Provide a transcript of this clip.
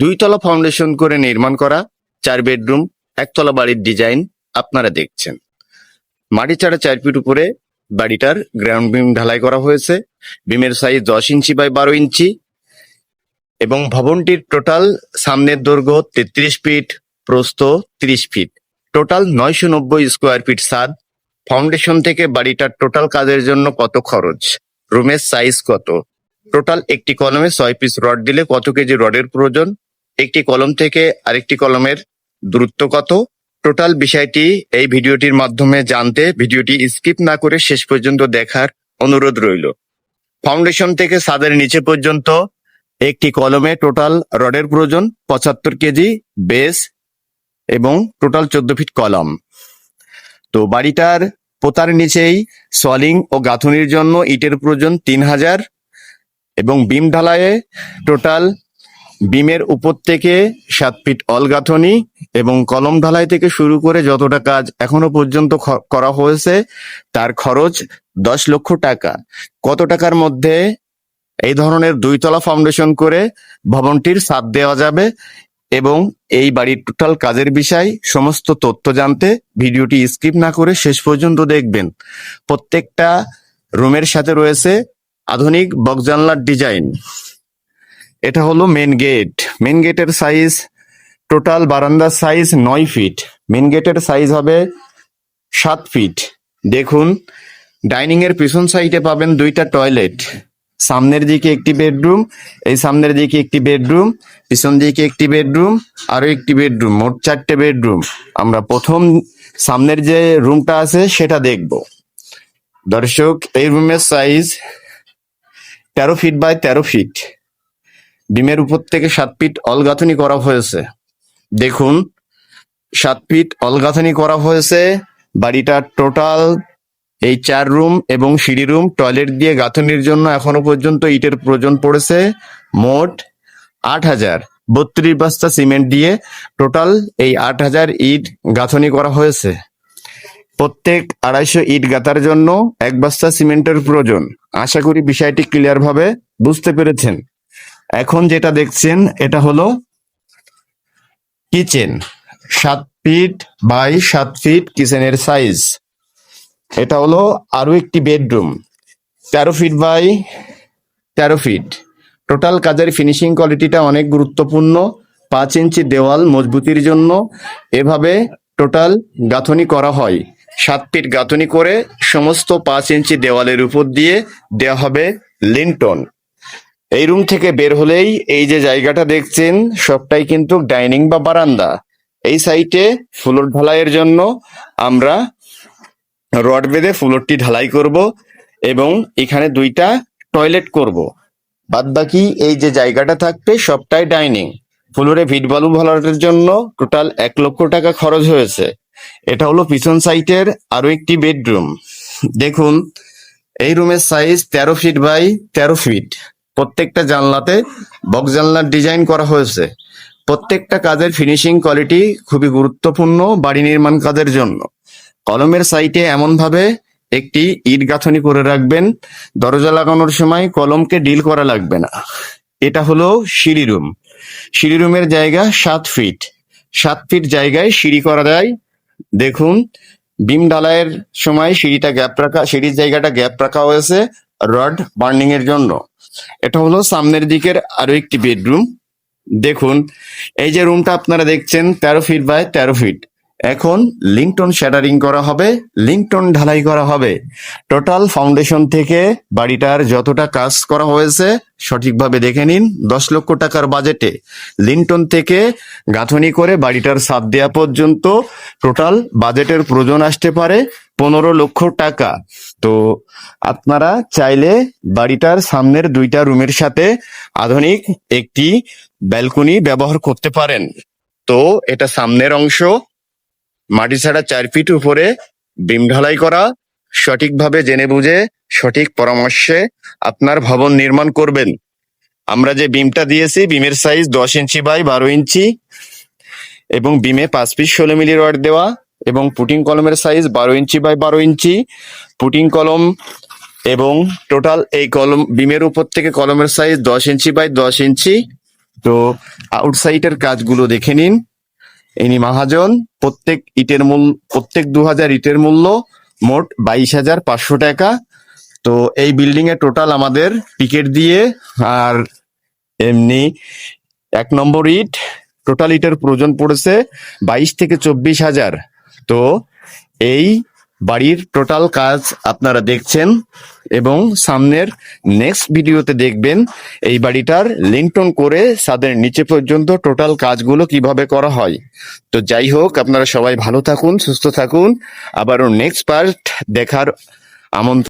দুইতলা foundation করে নির্মাণ করা, চার বেডরুম একতলা বাড়ির ডিজাইন আপনারা দেখছেন। মাটি ছাড়া চার ফিট উপরে বাড়িটার গ্রাউন্ড বিম ঢালাই করা হয়েছে। বিমের সাইজ দশ ইঞ্চি বাই বারো ইঞ্চি এবং ভবনটির টোটাল সামনের দৈর্ঘ্য তেত্রিশ ফিট প্রস্থ ত্রিশ ফিট টোটাল নয়শো নব্বই স্কোয়ার ফিট সাদ। ফাউন্ডেশন থেকে বাড়িটার টোটাল কাজের জন্য কত খরচ? রুমের সাইজ কত? টোটাল একটি কলমে ছয় পিস রড দিলে কত কেজি রডের প্রয়োজন? একটি কলম থেকে আরেকটি কলমের দূরত্ব কত? টোটাল বিষয়টি এই ভিডিওটির মাধ্যমে জানতে ভিডিওটি স্কিপ না করে শেষ পর্যন্ত দেখার অনুরোধ রইল। ফাউন্ডেশন থেকে সাদের নিচে পর্যন্ত একটি কলমে টোটাল রডের প্রয়োজন পঁচাত্তর কেজি বেস এবং টোটাল চোদ্দ ফিট কলম। তো বাড়িটার পোতার নিচেই সলিং ও গাঁথুনির জন্য ইটের প্রয়োজন তিন হাজার এবং বিম ঢালাইয়ে টোটাল বিমের উপর থেকে সাত ফিট অল গাঁথনি এবং কলম ঢালাই থেকে শুরু করে যতটা কাজ এখনও পর্যন্ত করা হয়েছে, তার খরচ দশ লক্ষ টাকা। কত টাকার মধ্যে এই ধরনের দুইতলা ফাউন্ডেশন করে ভবনটির সাথ দেওয়া যাবে এবং এই বাড়ির টোটাল কাজের বিষয়, সমস্ত তথ্য জানতে ভিডিওটি স্কিপ না করে শেষ পর্যন্ত দেখবেন। প্রত্যেকটা রুমের সাথে রয়েছে আধুনিক বক্স জানলার ডিজাইন। এটা হলো মেন গেট মেন গেটের সাইজ টোটাল বারান্দার সাইজ নয় ফিট মেন গেটের সাইজ হবে সাত ফিট দেখুন ডাইনিং এর পিছন সাইডে পাবেন দুইটা টয়লেট সামনের দিকে একটি বেডরুম এই সামনের দিকে একটি বেডরুম পিছন দিকে একটি বেডরুম আরও একটি বেডরুম মোট চারটে বেডরুম আমরা প্রথম সামনের যে রুমটা আছে সেটা দেখব। দর্শক, এই রুমের সাইজ তেরো ফিট বাই তেরো ফিট ডিমের উপর থেকে সাত ফিট অলগাথনি করা হয়েছে। দেখুন, সাত ফিট অলগাথনি করা হয়েছে। বাড়িটার টোটাল এই চার রুম এবং সিঁড়ি রুম, টয়লেট দিয়ে গাঁথনির জন্য এখনও পর্যন্ত ইটের প্রয়োজন পড়েছে। মোট আট হাজার বত্রিশ বস্তা সিমেন্ট দিয়ে টোটাল এই আট হাজার ইট গাঁথনি করা হয়েছে। প্রত্যেক আড়াইশো ইট গাঁথার জন্য এক বস্তা সিমেন্টের প্রয়োজন। আশা করি বিষয়টি ক্লিয়ার ভাবে বুঝতে পেরেছেন। এখন যেটা দেখছেন, এটা হলো কিচেন সাত ফিট বাই সাত ফিট কিচেনের সাইজ এটা হলো আরও একটি বেডরুম তেরো ফিট বাই তেরো ফিট টোটাল কাজের ফিনিশিং কোয়ালিটিটা অনেক গুরুত্বপূর্ণ, পাঁচ ইঞ্চি দেওয়াল মজবুতির জন্য। এভাবে টোটাল গাঁথনি করা হয়। সাত ফিট গাঁথনি করে সমস্ত পাঁচ ইঞ্চি দেওয়ালের উপর দিয়ে দেওয়া হবে লিন্টন এই রুম থেকে বের হলেই এই যে জায়গাটা দেখছেন, সবটাই কিন্তু ডাইনিং বা বারান্দা। এই সাইটে ফ্লোর ঢালাইয়ের জন্য আমরা রড বেঁধে ফ্লোরটি ঢালাই করব এবং এখানে দুইটা টয়লেট করব। বাদ বাকি এই যে জায়গাটা থাকবে, সবটাই ডাইনিং ফ্লোরে ভিট বালু ভরাটের জন্য টোটাল এক লক্ষ টাকা খরচ হয়েছে। এটা হলো পিছন সাইটের আরও একটি বেডরুম দেখুন, এই রুমের সাইজ তেরো ফিট বাই তেরো ফিট প্রত্যেকটা জানলাতে বক্স জানলার ডিজাইন করা হয়েছে। প্রত্যেকটা কাজের ফিনিশিং কোয়ালিটি খুবই গুরুত্বপূর্ণ বাড়ি নির্মাণ কাজের জন্য। কলমের সাইটে এমন ভাবে একটি ইট গাঁথনি করে রাখবেন। দরজা লাগানোর সময় কলমকে ডিল করা লাগবে না। এটা হলো সিঁড়ি রুম। সিঁড়ি রুমের জায়গা সাত ফিট সাত ফিট জায়গায় সিঁড়ি করা যায়। দেখুন, বিম ঢালাইয়ের সময় সিঁড়িটা গ্যাপ রাখা সিঁড়ির জায়গাটা গ্যাপ রাখা হয়েছে। রড বার্নিং এর জন্য। এটা হলো সামনের দিকের আরও একটি বেডরুম। দেখুন, এই যে রুমটা আপনারা দেখছেন, তেরো ফিট বাই তেরো ফিট। এখন লিংটন শ্যাটারিং করা হবে লিংটন ঢালাই করা হবে। টোটাল ফাউন্ডেশন থেকে বাড়িটার যতটা কাজ করা হয়েছে, সঠিকভাবে দেখে নিন। দশ লক্ষ টাকার বাজেটে লিংটন থেকে গাঁথনি করে বাড়িটার সাত দেওয়া পর্যন্ত টোটাল বাজেটের প্রয়োজন আসতে পারে পনেরো লক্ষ টাকা। তো আপনারা চাইলে বাড়িটার সামনের দুইটা রুমের সাথে আধুনিক একটি ব্যালকনি ব্যবহার করতে পারেন। তো এটা সামনের অংশ। মাটি ছাড়া চার ফিট উপরে বিম ঢালাই করা, সঠিকভাবে জেনে বুঝে, সঠিক পরামর্শে আপনার ভবন নির্মাণ করবেন। আমরা যে বিমটা দিয়েছি, বিমের সাইজ দশ ইঞ্চি বাই বারো ইঞ্চি এবং বিমে পাঁচ পিস ষোলো মিলি রড দেওয়া এবং পুটিং কলমের সাইজ বারো ইঞ্চি বাই বারো ইঞ্চি। পুটিং কলম এবং টোটাল এই কলম, বিমের উপর থেকে কলমের সাইজ দশ ইঞ্চি বাই দশ ইঞ্চি। তো আউটসাইডের কাজগুলো দেখে নিন। ইনি মহাজন, প্রত্যেক ইটের মূল্য প্রত্যেক দু হাজার ইটের মূল্য মোট বাইশ হাজার পাঁচশো টাকা। তো এই বিল্ডিং এ টোটাল আমাদের পিকেট দিয়ে আর এমনি এক নম্বর ইট, টোটাল ইটের প্রয়োজন পড়েছে বাইশ থেকে চব্বিশ হাজার। তো এই বাড়ির টোটাল কাজ আপনারা দেখছেন। এবং সামনের নেক্সট ভিডিওতে দেখবেন এই বাড়িটার লিংটন করে সাদের নিচে পর্যন্ত টোটাল কাজগুলো কীভাবে করা হয়। তো যাই হোক, আপনারা সবাই ভালো থাকুন, সুস্থ থাকুন। আবারও নেক্সট পার্ট দেখার আমন্ত্রণ